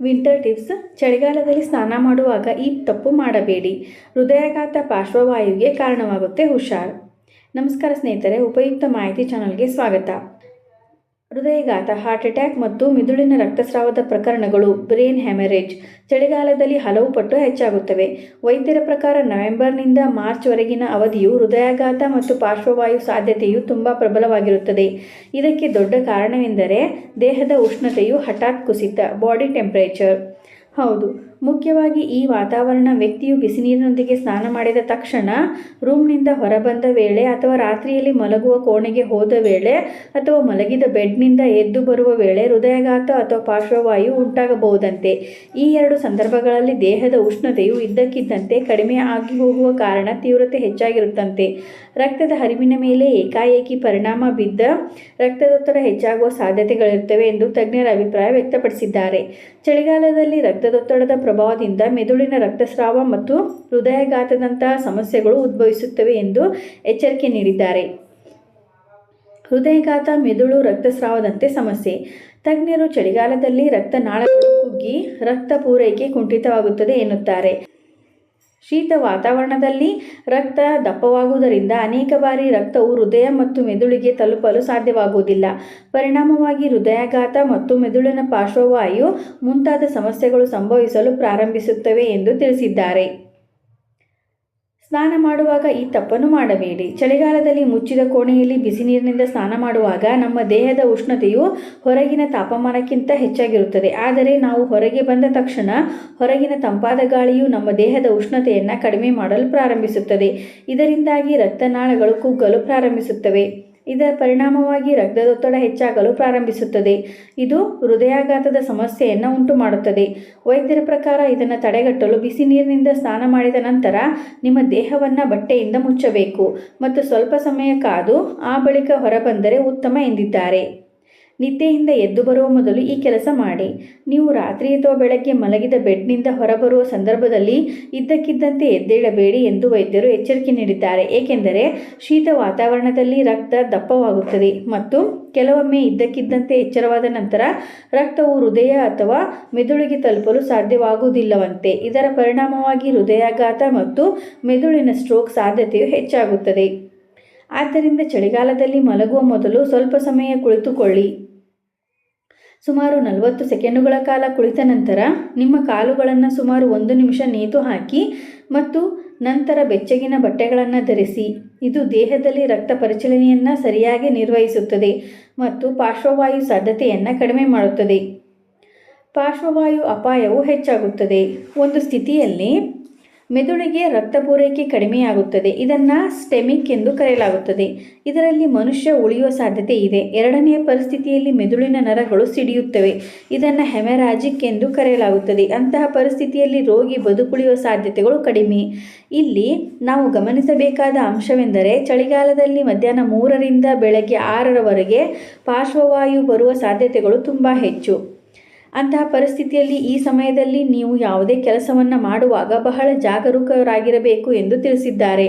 Winter tips. ಚಳಿಗಾಲದಲ್ಲಿ ಸ್ನಾನ ಮಾಡುವಾಗ ಈ ತಪ್ಪು ಮಾಡಬೇಡಿ. ಹೃದಯಾಘಾತ ಪಾರ್ಶ್ವವಾಯುವಿಗೆ ಕಾರಣವಾಗುತ್ತೆ ಹುಷಾರ್. ನಮಸ್ಕಾರ ಸ್ನೇಹಿತರೆ, ಉಪಯುಕ್ತ ಮಾಹಿತಿ ಚಾನಲ್ಗೆ ಸ್ವಾಗತ. ಹೃದಯಘಾತ ಹಾರ್ಟ್ ಅಟ್ಯಾಕ್ ಮತ್ತು ಮಿದುಳಿನ ರಕ್ತಸ್ರಾವದ ಪ್ರಕರಣಗಳು ಬ್ರೇನ್ ಹ್ಯಾಮರೇಜ್ ಚಳಿಗಾಲದಲ್ಲಿ ಹಲವು ಪಟ್ಟು ಹೆಚ್ಚಾಗುತ್ತವೆ. ವೈದ್ಯರ ಪ್ರಕಾರ ನವೆಂಬರ್ನಿಂದ ಮಾರ್ಚ್ವರೆಗಿನ ಅವಧಿಯು ಹೃದಯಾಘಾತ ಮತ್ತು ಪಾರ್ಶ್ವವಾಯು ಸಾಧ್ಯತೆಯು ತುಂಬ ಪ್ರಬಲವಾಗಿರುತ್ತದೆ. ಇದಕ್ಕೆ ದೊಡ್ಡ ಕಾರಣವೆಂದರೆ ದೇಹದ ಉಷ್ಣತೆಯು ಹಠಾತ್ ಕುಸಿತ ಬಾಡಿ ಟೆಂಪರೇಚರ್ ಹೌದು. ಮುಖ್ಯವಾಗಿ ಈ ವಾತಾವರಣ ವ್ಯಕ್ತಿಯು ಬಿಸಿನೀರಿನೊಂದಿಗೆ ಸ್ನಾನ ಮಾಡಿದ ತಕ್ಷಣ ರೂಮ್ನಿಂದ ಹೊರಬಂದ ವೇಳೆ ಅಥವಾ ರಾತ್ರಿಯಲ್ಲಿ ಮಲಗುವ ಕೋಣೆಗೆ ಹೋದ ವೇಳೆ ಅಥವಾ ಮಲಗಿದ ಬೆಡ್ನಿಂದ ಎದ್ದು ಬರುವ ವೇಳೆ ಹೃದಯಾಘಾತ ಅಥವಾ ಪಾರ್ಶ್ವವಾಯು ಉಂಟಾಗಬಹುದಂತೆ. ಈ ಎರಡು ಸಂದರ್ಭಗಳಲ್ಲಿ ದೇಹದ ಉಷ್ಣತೆಯು ಇದ್ದಕ್ಕಿದ್ದಂತೆ ಕಡಿಮೆ ಆಗಿ ಹೋಗುವ ಕಾರಣ ತೀವ್ರತೆ ಹೆಚ್ಚಾಗಿರುತ್ತಂತೆ. ರಕ್ತದ ಹರಿವಿನ ಮೇಲೆ ಏಕಾಏಕಿ ಪರಿಣಾಮ ಬಿದ್ದ ರಕ್ತದೊತ್ತಡ ಹೆಚ್ಚಾಗುವ ಸಾಧ್ಯತೆಗಳಿರುತ್ತವೆ ಎಂದು ತಜ್ಞರ ಅಭಿಪ್ರಾಯ ವ್ಯಕ್ತಪಡಿಸಿದ್ದಾರೆ. ಚಳಿಗಾಲದಲ್ಲಿ ರಕ್ತದೊತ್ತಡದ ಪ್ರಭಾವದಿಂದ ಮೆದುಳಿನ ರಕ್ತಸ್ರಾವ ಮತ್ತು ಹೃದಯಾಘಾತದಂತಹ ಸಮಸ್ಯೆಗಳು ಉದ್ಭವಿಸುತ್ತವೆ ಎಂದು ಎಚ್ಚರಿಕೆ ನೀಡಿದ್ದಾರೆ. ಹೃದಯಾಘಾತ, ಮೆದುಳು, ರಕ್ತಸ್ರಾವದಂತೆ ಸಮಸ್ಯೆ. ತಜ್ಞರು ಚಳಿಗಾಲದಲ್ಲಿ ರಕ್ತನಾಳಗಳು ಕುಗ್ಗಿ ರಕ್ತ ಪೂರೈಕೆ ಕುಂಠಿತವಾಗುತ್ತದೆ ಎನ್ನುತ್ತಾರೆ. ಶೀತ ವಾತಾವರಣದಲ್ಲಿ ರಕ್ತ ದಪ್ಪವಾಗುವುದರಿಂದ ಅನೇಕ ಬಾರಿ ರಕ್ತವು ಹೃದಯ ಮತ್ತು ಮೆದುಳಿಗೆ ತಲುಪಲು ಸಾಧ್ಯವಾಗುವುದಿಲ್ಲ. ಪರಿಣಾಮವಾಗಿ ಹೃದಯಾಘಾತ ಮತ್ತು ಮೆದುಳಿನ ಪಾರ್ಶ್ವವಾಯು ಮುಂತಾದ ಸಮಸ್ಯೆಗಳು ಸಂಭವಿಸಲು ಪ್ರಾರಂಭಿಸುತ್ತವೆ ಎಂದು ತಿಳಿಸಿದ್ದಾರೆ. ಸ್ನಾನ ಮಾಡುವಾಗ ಈ ತಪ್ಪನ್ನು ಮಾಡಬೇಡಿ. ಚಳಿಗಾಲದಲ್ಲಿ ಮುಚ್ಚಿದ ಕೋಣೆಯಲ್ಲಿ ಬಿಸಿ ನೀರಿನಿಂದ ಸ್ನಾನ ಮಾಡುವಾಗ ನಮ್ಮ ದೇಹದ ಉಷ್ಣತೆಯು ಹೊರಗಿನ ತಾಪಮಾನಕ್ಕಿಂತ ಹೆಚ್ಚಾಗಿರುತ್ತದೆ. ಆದರೆ ನಾವು ಹೊರಗೆ ಬಂದ ತಕ್ಷಣ ಹೊರಗಿನ ತಂಪಾದ ಗಾಳಿಯು ನಮ್ಮ ದೇಹದ ಉಷ್ಣತೆಯನ್ನು ಕಡಿಮೆ ಮಾಡಲು ಪ್ರಾರಂಭಿಸುತ್ತದೆ. ಇದರಿಂದಾಗಿ ರಕ್ತನಾಳಗಳು ಕುಗ್ಗಲು ಪ್ರಾರಂಭಿಸುತ್ತವೆ. ಇದರ ಪರಿಣಾಮವಾಗಿ ರಕ್ತದೊತ್ತಡ ಹೆಚ್ಚಾಗಲು ಪ್ರಾರಂಭಿಸುತ್ತದೆ. ಇದು ಹೃದಯಾಘಾತದ ಸಮಸ್ಯೆಯನ್ನು ಉಂಟು ಮಾಡುತ್ತದೆ ವೈದ್ಯರ ಪ್ರಕಾರ ಇದನ್ನು ತಡೆಗಟ್ಟಲು ಬಿಸಿ ನೀರಿನಿಂದ ಸ್ನಾನ ಮಾಡಿದ ನಂತರ ನಿಮ್ಮ ದೇಹವನ್ನು ಬಟ್ಟೆಯಿಂದ ಮುಚ್ಚಬೇಕು. ಮತ್ತು ಸ್ವಲ್ಪ ಸಮಯ ಕಾದು ಆ ಬಳಿಕ ಹೊರಬಂದರೆ ಉತ್ತಮ ಎಂದಿದ್ದಾರೆ. ನಿದ್ದೆಯಿಂದ ಎದ್ದು ಬರುವ ಮೊದಲು ಈ ಕೆಲಸ ಮಾಡಿ. ನೀವು ರಾತ್ರಿ ಅಥವಾ ಬೆಳಗ್ಗೆ ಮಲಗಿದ ಬೆಡ್ನಿಂದ ಹೊರಬರುವ ಸಂದರ್ಭದಲ್ಲಿ ಇದ್ದಕ್ಕಿದ್ದಂತೆ ಎದ್ದೇಳಬೇಡಿ ಎಂದು ವೈದ್ಯರು ಎಚ್ಚರಿಕೆ ನೀಡಿದ್ದಾರೆ. ಏಕೆಂದರೆ ಶೀತ ವಾತಾವರಣದಲ್ಲಿ ರಕ್ತ ದಪ್ಪವಾಗುತ್ತದೆ ಮತ್ತು ಕೆಲವೊಮ್ಮೆ ಇದ್ದಕ್ಕಿದ್ದಂತೆ ಎಚ್ಚರವಾದ ನಂತರ ರಕ್ತವು ಹೃದಯ ಅಥವಾ ಮೆದುಳಿಗೆ ತಲುಪಲು ಸಾಧ್ಯವಾಗುವುದಿಲ್ಲವಂತೆ. ಇದರ ಪರಿಣಾಮವಾಗಿ ಹೃದಯಾಘಾತ ಮತ್ತು ಮೆದುಳಿನ ಸ್ಟ್ರೋಕ್ ಸಾಧ್ಯತೆಯು ಹೆಚ್ಚಾಗುತ್ತದೆ. ಆದ್ದರಿಂದ ಚಳಿಗಾಲದಲ್ಲಿ ಮಲಗುವ ಮೊದಲು ಸ್ವಲ್ಪ ಸಮಯ ಕುಳಿತುಕೊಳ್ಳಿ. ಸುಮಾರು ನಲವತ್ತು ಸೆಕೆಂಡುಗಳ ಕಾಲ ಕುಳಿತ ನಂತರ ನಿಮ್ಮ ಕಾಲುಗಳನ್ನು ಸುಮಾರು ಒಂದು ನಿಮಿಷ ನೇತು ಹಾಕಿ ಮತ್ತು ನಂತರ ಬೆಚ್ಚಗಿನ ಬಟ್ಟೆಗಳನ್ನು ಧರಿಸಿ, ಇದು ದೇಹದಲ್ಲಿ ರಕ್ತ ಪರಿಚಲನೆಯನ್ನು ಸರಿಯಾಗಿ ನಿರ್ವಹಿಸುತ್ತದೆ ಮತ್ತು ಪಾರ್ಶ್ವವಾಯು ಸಾಧ್ಯತೆಯನ್ನು ಕಡಿಮೆ ಮಾಡುತ್ತದೆ. ಪಾರ್ಶ್ವವಾಯು ಅಪಾಯವು ಹೆಚ್ಚಾಗುತ್ತದೆ. ಒಂದು ಸ್ಥಿತಿಯಲ್ಲಿ ಮೆದುಳಿಗೆ ರಕ್ತ ಪೂರೈಕೆ ಕಡಿಮೆಯಾಗುತ್ತದೆ. ಇದನ್ನು ಸ್ಟೆಮಿಕ್ ಎಂದು ಕರೆಯಲಾಗುತ್ತದೆ. ಇದರಲ್ಲಿ ಮನುಷ್ಯ ಉಳಿಯುವ ಸಾಧ್ಯತೆ ಇದೆ. ಎರಡನೆಯ ಪರಿಸ್ಥಿತಿಯಲ್ಲಿ ಮೆದುಳಿನ ನರಗಳು ಸಿಡಿಯುತ್ತವೆ. ಇದನ್ನು ಹೆಮರಾಜಿಕ್ ಎಂದು ಕರೆಯಲಾಗುತ್ತದೆ. ಅಂತಹ ಪರಿಸ್ಥಿತಿಯಲ್ಲಿ ರೋಗಿ ಬದುಕುಳಿಯುವ ಸಾಧ್ಯತೆಗಳು ಕಡಿಮೆ. ಇಲ್ಲಿ ನಾವು ಗಮನಿಸಬೇಕಾದ ಅಂಶವೆಂದರೆ, ಚಳಿಗಾಲದಲ್ಲಿ ಮಧ್ಯಾಹ್ನ ಮೂರರಿಂದ ಬೆಳಗ್ಗೆ ಆರರವರೆಗೆ ಪಾರ್ಶ್ವವಾಯು ಬರುವ ಸಾಧ್ಯತೆಗಳು ತುಂಬ ಹೆಚ್ಚು. ಅಂತಹ ಪರಿಸ್ಥಿತಿಯಲ್ಲಿ ಈ ಸಮಯದಲ್ಲಿ ನೀವು ಯಾವುದೇ ಕೆಲಸವನ್ನು ಮಾಡುವಾಗ ಬಹಳ ಜಾಗರೂಕರಾಗಿರಬೇಕು ಎಂದು ತಿಳಿಸಿದ್ದಾರೆ.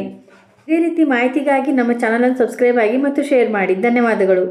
ಇದೇ ರೀತಿ ಮಾಹಿತಿಗಾಗಿ ನಮ್ಮ ಚಾನಲನ್ನು ಸಬ್ಸ್ಕ್ರೈಬ್ ಆಗಿ ಮತ್ತು ಶೇರ್ ಮಾಡಿ. ಧನ್ಯವಾದಗಳು.